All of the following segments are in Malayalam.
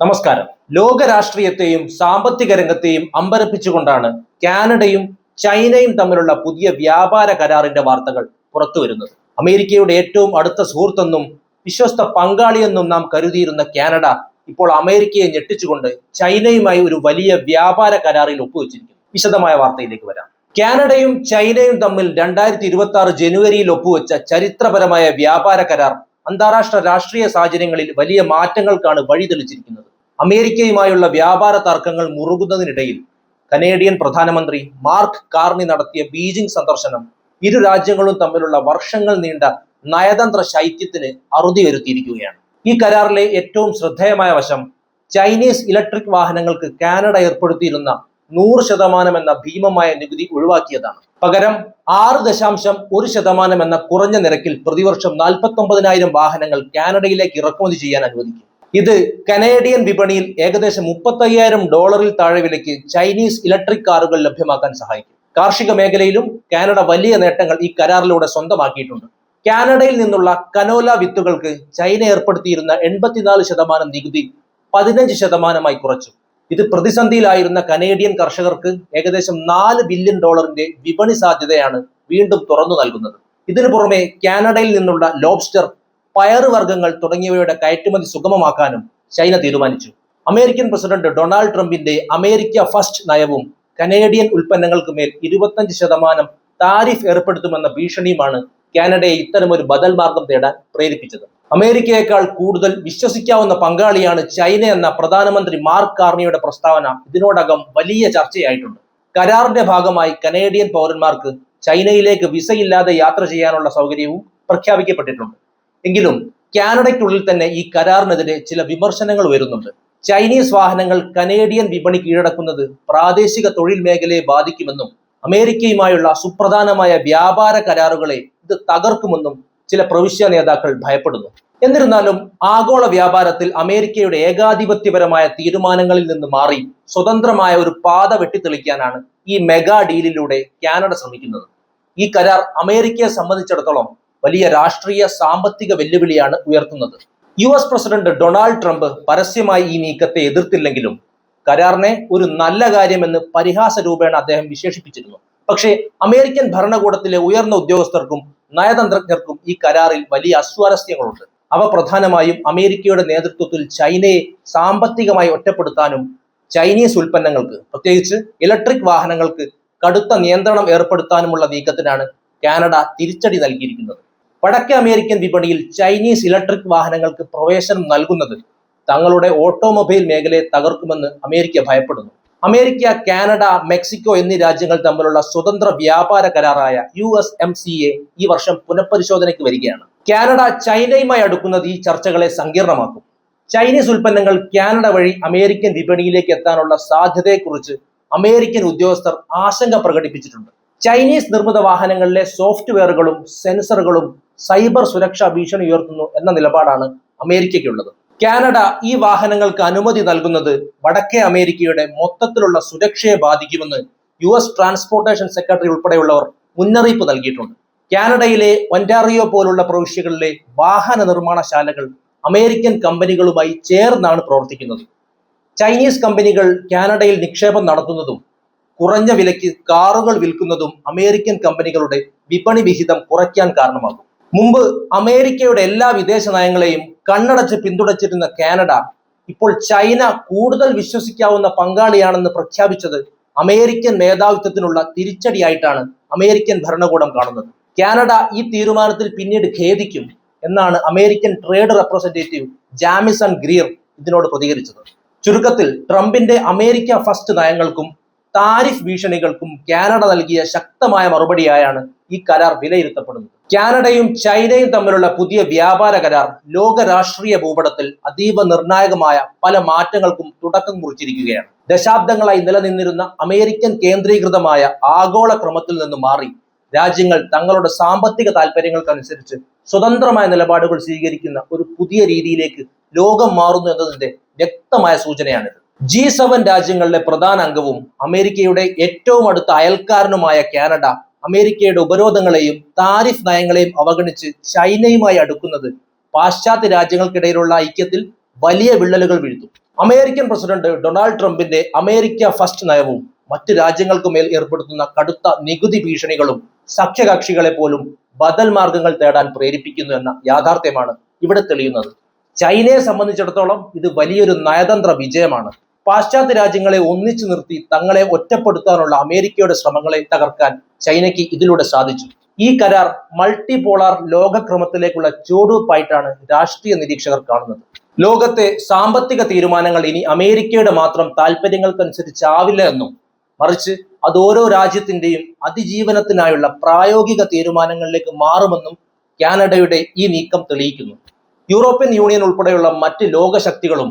നമസ്കാരം. ലോക രാഷ്ട്രീയത്തെയും സാമ്പത്തിക രംഗത്തെയും അമ്പരപ്പിച്ചുകൊണ്ടാണ് കാനഡയും ചൈനയും തമ്മിലുള്ള പുതിയ വ്യാപാര കരാറിന്റെ വാർത്തകൾ പുറത്തു വരുന്നത്. അമേരിക്കയുടെ ഏറ്റവും അടുത്ത സുഹൃത്തെന്നും വിശ്വസ്ത പങ്കാളിയെന്നും നാം കരുതിയിരുന്ന കാനഡ ഇപ്പോൾ അമേരിക്കയെ ഞെട്ടിച്ചുകൊണ്ട് ചൈനയുമായി ഒരു വലിയ വ്യാപാര കരാറിൽ ഒപ്പുവെച്ചിരിക്കുന്നു. വിശദമായ വാർത്തയിലേക്ക് വരാം. കാനഡയും ചൈനയും തമ്മിൽ രണ്ടായിരത്തി ഇരുപത്തി ആറ് ജനുവരിയിൽ ഒപ്പുവെച്ച ചരിത്രപരമായ വ്യാപാര കരാർ അന്താരാഷ്ട്ര രാഷ്ട്രീയ സാഹചര്യങ്ങളിൽ വലിയ മാറ്റങ്ങൾക്കാണ് വഴിതെളിച്ചിരിക്കുന്നത്. അമേരിക്കയുമായുള്ള വ്യാപാര തർക്കങ്ങൾ മുറുകുന്നതിനിടയിൽ കനേഡിയൻ പ്രധാനമന്ത്രി മാർക്ക് കാർണി നടത്തിയ ബീജിംഗ് സന്ദർശനം ഇരു രാജ്യങ്ങളും തമ്മിലുള്ള വർഷങ്ങൾ നീണ്ട നയതന്ത്ര ശൈത്യത്തിന് അറുതി വരുത്തിയിരിക്കുകയാണ് ഈ കരാറിലെ ഏറ്റവും ശ്രദ്ധേയമായ വശം ചൈനീസ് ഇലക്ട്രിക് വാഹനങ്ങൾക്ക് കാനഡ ഏർപ്പെടുത്തിയിരുന്ന നൂറ് ശതമാനം എന്ന ഭീമമായ നികുതി ഒഴിവാക്കിയതാണ്. പകരം ആറ് ദശാംശം ഒരു ശതമാനം എന്ന കുറഞ്ഞ നിരക്കിൽ പ്രതിവർഷം നാൽപ്പത്തി വാഹനങ്ങൾ കാനഡയിലേക്ക് ഇറക്കുമതി ചെയ്യാൻ അനുവദിക്കും. ഇത് കനേഡിയൻ വിപണിയിൽ ഏകദേശം മുപ്പത്തയ്യായിരം ഡോളറിൽ താഴെ വിലയ്ക്ക് ചൈനീസ് ഇലക്ട്രിക് കാറുകൾ ലഭ്യമാക്കാൻ സഹായിക്കും. കാർഷിക മേഖലയിലും കാനഡ വലിയ നേട്ടങ്ങൾ ഈ കരാറിലൂടെ സ്വന്തമാക്കിയിട്ടുണ്ട്. കാനഡയിൽ നിന്നുള്ള കനോല വിത്തുകൾക്ക് ചൈന ഏർപ്പെടുത്തിയിരുന്ന എൺപത്തിനാല് ശതമാനം നികുതി പതിനഞ്ച് ശതമാനമായി കുറച്ചു. ഇത് പ്രതിസന്ധിയിലായിരുന്ന കനേഡിയൻ കർഷകർക്ക് ഏകദേശം നാല് ബില്യൺ ഡോളറിന്റെ വിപണി സാധ്യതയാണ് വീണ്ടും തുറന്നു നൽകുന്നത്. ഇതിനു പുറമെ കാനഡയിൽ നിന്നുള്ള ലോബ്സ്റ്റർ പയറുവർഗങ്ങൾ തുടങ്ങിയവയുടെ കയറ്റുമതി സുഗമമാക്കാനും ചൈന തീരുമാനിച്ചു. അമേരിക്കൻ പ്രസിഡന്റ് ഡൊണാൾഡ് ട്രംപിന്റെ അമേരിക്ക ഫസ്റ്റ് നയവും കനേഡിയൻ ഉൽപ്പന്നങ്ങൾക്ക് മേൽ ഇരുപത്തഞ്ച് ശതമാനം താരിഫ് ഏർപ്പെടുത്തുമെന്ന ഭീഷണിയുമാണ് കാനഡയെ ഇത്തരമൊരു ബദൽ മാർഗം തേടാൻ പ്രേരിപ്പിച്ചത്. അമേരിക്കയേക്കാൾ കൂടുതൽ വിശ്വസിക്കാവുന്ന പങ്കാളിയാണ് ചൈന എന്ന പ്രധാനമന്ത്രി മാർക്ക് കാർണിയുടെ പ്രസ്താവന ഇതിനോടകം വലിയ ചർച്ചയായിട്ടുണ്ട്. കരാറിന്റെ ഭാഗമായി കനേഡിയൻ പൗരന്മാർക്ക് ചൈനയിലേക്ക് വിസയില്ലാതെ യാത്ര ചെയ്യാനുള്ള സൗകര്യവും പ്രഖ്യാപിക്കപ്പെട്ടിട്ടുണ്ട്. എങ്കിലും കാനഡയ്ക്കുള്ളിൽ തന്നെ ഈ കരാറിനെതിരെ ചില വിമർശനങ്ങൾ വരുന്നുണ്ട് ചൈനീസ് വാഹനങ്ങൾ കനേഡിയൻ വിപണി കീഴടക്കുന്നത് പ്രാദേശിക തൊഴിൽ മേഖലയെ ബാധിക്കുമെന്നും അമേരിക്കയുമായുള്ള സുപ്രധാനമായ വ്യാപാര കരാറുകളെ ഇത് തകർക്കുമെന്നും ചില പ്രവിശ്യ നേതാക്കൾ ഭയപ്പെടുന്നു. എന്നിരുന്നാലും ആഗോള വ്യാപാരത്തിൽ അമേരിക്കയുടെ ഏകാധിപത്യപരമായ തീരുമാനങ്ങളിൽ നിന്ന് മാറി സ്വതന്ത്രമായ ഒരു പാത വെട്ടിത്തെളിക്കാനാണ് ഈ മെഗാ ഡീലിലൂടെ കാനഡ ശ്രമിക്കുന്നത്. ഈ കരാർ അമേരിക്കയെ സംബന്ധിച്ചിടത്തോളം വലിയ രാഷ്ട്രീയ സാമ്പത്തിക വെല്ലുവിളിയാണ് ഉയർത്തുന്നത്. U S president Donald Trump പരസ്യമായി ഈ നീക്കത്തെ എതിർത്തില്ലെങ്കിലും കരാറിനെ ഒരു നല്ല കാര്യമെന്ന് പരിഹാസ രൂപേണ അദ്ദേഹം വിശേഷിപ്പിച്ചിരുന്നു. പക്ഷേ അമേരിക്കൻ ഭരണകൂടത്തിലെ ഉയർന്ന ഉദ്യോഗസ്ഥർക്കും നയതന്ത്രജ്ഞർക്കും ഈ കരാറിൽ വലിയ അസ്വാരസ്യങ്ങളുണ്ട്. അവ പ്രധാനമായും അമേരിക്കയുടെ നേതൃത്വത്തിൽ ചൈനയെ സാമ്പത്തികമായി ഒറ്റപ്പെടുത്താനും ചൈനീസ് ഉൽപ്പന്നങ്ങൾക്ക് പ്രത്യേകിച്ച് ഇലക്ട്രിക് വാഹനങ്ങൾക്ക് കടുത്ത നിയന്ത്രണം ഏർപ്പെടുത്താനുമുള്ള നീക്കത്തിനാണ് കാനഡ തിരിച്ചടി നൽകിയിരിക്കുന്നത്. വടക്കേ അമേരിക്കൻ വിപണിയിൽ ചൈനീസ് ഇലക്ട്രിക് വാഹനങ്ങൾക്ക് പ്രവേശനം നൽകുന്നത് തങ്ങളുടെ ഓട്ടോമൊബൈൽ മേഖലയെ തകർക്കുമെന്ന് അമേരിക്ക ഭയപ്പെടുന്നു. അമേരിക്ക കാനഡ മെക്സിക്കോ എന്നീ രാജ്യങ്ങൾ തമ്മിലുള്ള സ്വതന്ത്ര വ്യാപാര കരാറായ U S M C A ഈ വർഷം പുനഃപരിശോധനയ്ക്ക് വരികയാണ്. കാനഡ ചൈനയുമായി അടുക്കുന്നത് ഈ ചർച്ചകളെ സങ്കീർണമാക്കും. ചൈനീസ് ഉൽപ്പന്നങ്ങൾ കാനഡ വഴി അമേരിക്കൻ വിപണിയിലേക്ക് എത്താനുള്ള സാധ്യതയെക്കുറിച്ച് അമേരിക്കൻ ഉദ്യോഗസ്ഥർ ആശങ്ക പ്രകടിപ്പിച്ചിട്ടുണ്ട്. ചൈനീസ് നിർമ്മിത വാഹനങ്ങളിലെ സോഫ്റ്റ്വെയറുകളും സെൻസറുകളും സൈബർ സുരക്ഷാ ഭീഷണി ഉയർത്തുന്നു എന്ന നിലപാടാണ് അമേരിക്കയ്ക്കുള്ളത്. കാനഡ ഈ വാഹനങ്ങൾക്ക് അനുമതി നൽകുന്നത് വടക്കേ അമേരിക്കയുടെ മൊത്തത്തിലുള്ള സുരക്ഷയെ ബാധിക്കുമെന്ന് യു എസ് ട്രാൻസ്പോർട്ടേഷൻ സെക്രട്ടറി ഉൾപ്പെടെയുള്ളവർ മുന്നറിയിപ്പ് നൽകിയിട്ടുണ്ട്. കാനഡയിലെ ഒന്റാറിയോ പോലുള്ള പ്രവിശ്യകളിലെ വാഹന നിർമ്മാണശാലകൾ അമേരിക്കൻ കമ്പനികളുമായി ചേർന്നാണ് പ്രവർത്തിക്കുന്നത്. ചൈനീസ് കമ്പനികൾ കാനഡയിൽ നിക്ഷേപം നടത്തുന്നതും കുറഞ്ഞ വിലയ്ക്ക് കാറുകൾ വിൽക്കുന്നതും അമേരിക്കൻ കമ്പനികളുടെ വിപണി വിഹിതം കുറയ്ക്കാൻ കാരണമാകും. മുമ്പ് അമേരിക്കയുടെ എല്ലാ വിദേശ നയങ്ങളെയും കണ്ണടച്ച് പിന്തുണച്ചിരുന്ന കാനഡ ഇപ്പോൾ ചൈന കൂടുതൽ വിശ്വസിക്കാവുന്ന പങ്കാളിയാണെന്ന് പ്രഖ്യാപിച്ചത് അമേരിക്കൻ മേധാവിത്വത്തിനുള്ള തിരിച്ചടിയായിട്ടാണ് അമേരിക്കൻ ഭരണകൂടം കാണുന്നത്. കാനഡ ഈ തീരുമാനത്തിൽ പിന്നീട് ഖേദിക്കും എന്നാണ് American trade representative Jamieson Greer ഇതിനോട് പ്രതികരിച്ചത്. ചുരുക്കത്തിൽ ട്രംപിന്റെ അമേരിക്ക ഫസ്റ്റ് നയങ്ങൾക്കും താരിഫ് ഭീഷണികൾക്കും കാനഡ നൽകിയ ശക്തമായ മറുപടിയായാണ് ഈ കരാർ വിലയിരുത്തപ്പെടുന്നത്. കാനഡയും ചൈനയും തമ്മിലുള്ള പുതിയ വ്യാപാര കരാർ ലോക രാഷ്ട്രീയ ഭൂപടത്തിൽ അതീവ നിർണായകമായ പല മാറ്റങ്ങൾക്കും തുടക്കം കുറിച്ചിരിക്കുകയാണ്. ദശാബ്ദങ്ങളായി നിലനിന്നിരുന്ന അമേരിക്കൻ കേന്ദ്രീകൃതമായ ആഗോള ക്രമത്തിൽ നിന്ന് മാറി രാജ്യങ്ങൾ തങ്ങളുടെ സാമ്പത്തിക താല്പര്യങ്ങൾക്കനുസരിച്ച് സ്വതന്ത്രമായ നിലപാടുകൾ സ്വീകരിക്കുന്ന ഒരു പുതിയ രീതിയിലേക്ക് ലോകം മാറുന്നു എന്നതിന്റെ വ്യക്തമായ സൂചനയാണിത്. ജി സെവൻ രാജ്യങ്ങളിലെ പ്രധാന അംഗവും അമേരിക്കയുടെ ഏറ്റവും അടുത്ത അയൽക്കാരനുമായ കാനഡ അമേരിക്കയുടെ ഉപരോധങ്ങളെയും താരിഫ് നയങ്ങളെയും അവഗണിച്ച് ചൈനയുമായി അടുക്കുന്നത് പാശ്ചാത്യ രാജ്യങ്ങൾക്കിടയിലുള്ള ഐക്യത്തിൽ വലിയ വിള്ളലുകൾ വീഴ്ത്തും. അമേരിക്കൻ പ്രസിഡന്റ് ഡൊണാൾഡ് ട്രംപിന്റെ അമേരിക്ക ഫസ്റ്റ് നയവും മറ്റ് രാജ്യങ്ങൾക്ക് മേൽ ഏർപ്പെടുത്തുന്ന കടുത്ത നികുതി ഭീഷണികളും സഖ്യകക്ഷികളെ പോലും ബദൽ മാർഗങ്ങൾ തേടാൻ പ്രേരിപ്പിക്കുന്നു എന്ന യാഥാർത്ഥ്യമാണ് ഇവിടെ തെളിയുന്നത്. ചൈനയെ സംബന്ധിച്ചിടത്തോളം ഇത് വലിയൊരു നയതന്ത്ര വിജയമാണ്. പാശ്ചാത്യ രാജ്യങ്ങളെ ഒന്നിച്ചു നിർത്തി തങ്ങളെ ഒറ്റപ്പെടുത്താനുള്ള അമേരിക്കയുടെ ശ്രമങ്ങളെ തകർക്കാൻ ചൈനയ്ക്ക് ഇതിലൂടെ സാധിച്ചു. ഈ കരാർ മൾട്ടിപോളാർ ലോകക്രമത്തിലേക്കുള്ള ചുവടുവയ്പായിട്ടാണ് രാഷ്ട്രീയ നിരീക്ഷകർ കാണുന്നത്. ലോകത്തെ സാമ്പത്തിക തീരുമാനങ്ങൾ ഇനി അമേരിക്കയുടെ മാത്രം താല്പര്യങ്ങൾക്കനുസരിച്ചാവില്ല എന്നും മറിച്ച് അത് ഓരോ രാജ്യത്തിന്റെയും അതിജീവനത്തിനായുള്ള പ്രായോഗിക തീരുമാനങ്ങളിലേക്ക് മാറുമെന്നും കാനഡയുടെ ഈ നീക്കം തെളിയിക്കുന്നു. യൂറോപ്യൻ യൂണിയൻ ഉൾപ്പെടെയുള്ള മറ്റ് ലോകശക്തികളും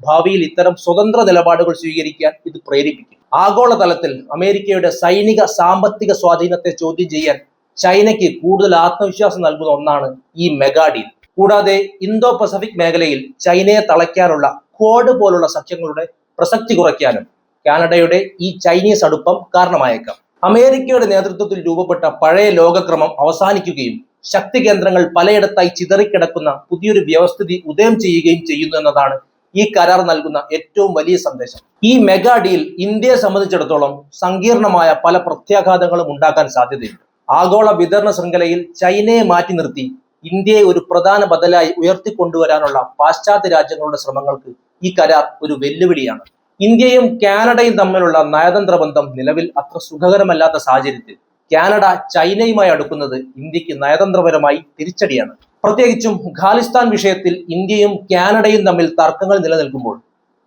ഭാവിയിൽ ഇത്തരം സ്വതന്ത്ര നിലപാടുകൾ സ്വീകരിക്കാൻ ഇത് പ്രേരിപ്പിക്കും. ആഗോളതലത്തിൽ അമേരിക്കയുടെ സൈനിക സാമ്പത്തിക സ്വാധീനത്തെ ചോദ്യം ചെയ്യാൻ ചൈനയ്ക്ക് കൂടുതൽ ആത്മവിശ്വാസം നൽകുന്ന ഒന്നാണ് ഈ മെഗാ ഡീൽ. കൂടാതെ ഇന്തോ പസഫിക് മേഖലയിൽ ചൈനയെ തളയ്ക്കാനുള്ള ക്വാഡ് പോലുള്ള സഖ്യങ്ങളുടെ പ്രസക്തി കുറയ്ക്കാനും കാനഡയുടെ ഈ ചൈനീസ് അടുപ്പം കാരണമായേക്കാം. അമേരിക്കയുടെ നേതൃത്വത്തിൽ രൂപപ്പെട്ട പഴയ ലോകക്രമം അവസാനിക്കുകയും ശക്തി കേന്ദ്രങ്ങൾ പലയിടത്തായി ചിതറിക്കിടക്കുന്ന പുതിയൊരു വ്യവസ്ഥിതി ഉദയം ചെയ്യുകയും ചെയ്യുന്നു എന്നതാണ് ഈ കരാർ നൽകുന്ന ഏറ്റവും വലിയ സന്ദേശം. ഈ മെഗാ ഡീൽ ഇന്ത്യയെ സംബന്ധിച്ചിടത്തോളം സങ്കീർണമായ പല പ്രത്യാഘാതങ്ങളും ഉണ്ടാക്കാൻ സാധ്യതയുണ്ട്. ആഗോള വിതരണ ശൃംഖലയിൽ ചൈനയെ മാറ്റി നിർത്തി ഇന്ത്യയെ ഒരു പ്രധാന ബദലായി ഉയർത്തിക്കൊണ്ടുവരാനുള്ള പാശ്ചാത്യ രാജ്യങ്ങളുടെ ശ്രമങ്ങൾക്ക് ഈ കരാർ ഒരു വെല്ലുവിളിയാണ്. ഇന്ത്യയും കാനഡയും തമ്മിലുള്ള നയതന്ത്ര ബന്ധം നിലവിൽ അത്ര സുഖകരമല്ലാത്ത സാഹചര്യത്തിൽ കാനഡ ചൈനയുമായി അടുക്കുന്നത് ഇന്ത്യയ്ക്ക് നയതന്ത്രപരമായി തിരിച്ചടിയാണ്. പ്രത്യേകിച്ചും ഖാലിസ്ഥാൻ വിഷയത്തിൽ ഇന്ത്യയും കാനഡയും തമ്മിൽ തർക്കങ്ങൾ നിലനിൽക്കുമ്പോൾ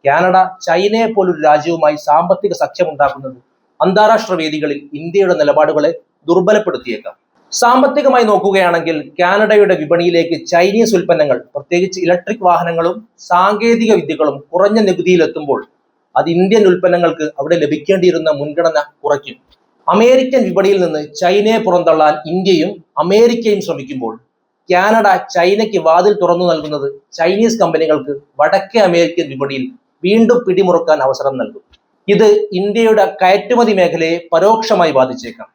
കാനഡ ചൈനയെ പോലൊരു രാജ്യവുമായി സാമ്പത്തിക സഖ്യമുണ്ടാക്കുന്നത് അന്താരാഷ്ട്ര വേദികളിൽ ഇന്ത്യയുടെ നിലപാടുകളെ ദുർബലപ്പെടുത്തിയേക്കാം. സാമ്പത്തികമായി നോക്കുകയാണെങ്കിൽ കാനഡയുടെ വിപണിയിലേക്ക് ചൈനീസ് ഉൽപ്പന്നങ്ങൾ പ്രത്യേകിച്ച് ഇലക്ട്രിക് വാഹനങ്ങളും സാങ്കേതിക വിദ്യകളും കുറഞ്ഞ നികുതിയിലെത്തുമ്പോൾ അത് ഇന്ത്യൻ ഉൽപ്പന്നങ്ങൾക്ക് അവിടെ ലഭിക്കേണ്ടിയിരുന്ന മുൻഗണന കുറയ്ക്കും. അമേരിക്കൻ വിപണിയിൽ നിന്ന് ചൈനയെ പുറന്തള്ളാൻ ഇന്ത്യയും അമേരിക്കയും ശ്രമിക്കുമ്പോൾ കാനഡ ചൈനയ്ക്ക് വാതിൽ തുറന്നു നൽകുന്നത് ചൈനീസ് കമ്പനികൾക്ക് വടക്കേ അമേരിക്കൻ വിപണിയിൽ വീണ്ടും പിടിമുറുക്കാൻ അവസരം നൽകും. ഇത് ഇന്ത്യയുടെ കയറ്റുമതി മേഖലയെ പരോക്ഷമായി ബാധിച്ചേക്കാം.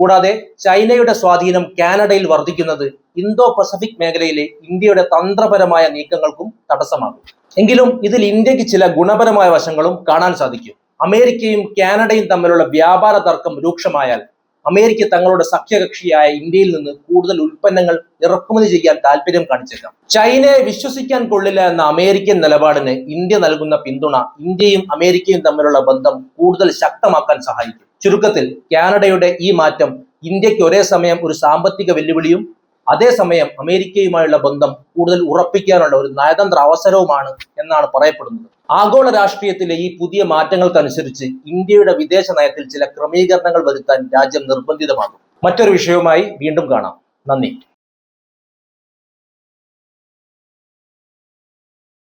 കൂടാതെ ചൈനയുടെ സ്വാധീനം കാനഡയിൽ വർദ്ധിക്കുന്നത് ഇന്തോ പസഫിക് മേഖലയിലെ ഇന്ത്യയുടെ തന്ത്രപരമായ നീക്കങ്ങൾക്കും തടസ്സമാകും. എങ്കിലും ഇതിൽ ഇന്ത്യയ്ക്ക് ചില ഗുണപരമായ വശങ്ങളും കാണാൻ സാധിക്കും. അമേരിക്കയും കാനഡയും തമ്മിലുള്ള വ്യാപാര തർക്കം രൂക്ഷമായാൽ അമേരിക്ക തങ്ങളുടെ സഖ്യകക്ഷിയായ ഇന്ത്യയിൽ നിന്ന് കൂടുതൽ ഉൽപ്പന്നങ്ങൾ ഇറക്കുമതി ചെയ്യാൻ താല്പര്യം കാണിച്ചേക്കാം. ചൈനയെ വിശ്വസിക്കാൻ കൊള്ളില്ല എന്ന അമേരിക്കൻ നിലപാടിന് ഇന്ത്യ നൽകുന്ന പിന്തുണ ഇന്ത്യയും അമേരിക്കയും തമ്മിലുള്ള ബന്ധം കൂടുതൽ ശക്തമാക്കാൻ സഹായിക്കും. ചുരുക്കത്തിൽ കാനഡയുടെ ഈ മാറ്റം ഇന്ത്യയ്ക്ക് ഒരേ സമയം ഒരു സാമ്പത്തിക വെല്ലുവിളിയും അതേസമയം അമേരിക്കയുമായുള്ള ബന്ധം കൂടുതൽ ഉറപ്പിക്കാനുള്ള ഒരു നയതന്ത്ര അവസരവുമാണ് എന്നാണ് പറയപ്പെടുന്നത്. ആഗോള രാഷ്ട്രീയത്തിലെ ഈ പുതിയ മാറ്റങ്ങൾക്കനുസരിച്ച് ഇന്ത്യയുടെ വിദേശ നയത്തിൽ ചില ക്രമീകരണങ്ങൾ വരുത്താൻ രാജ്യം നിർബന്ധിതമാകും. മറ്റൊരു വിഷയവുമായി വീണ്ടും കാണാം. നന്ദി.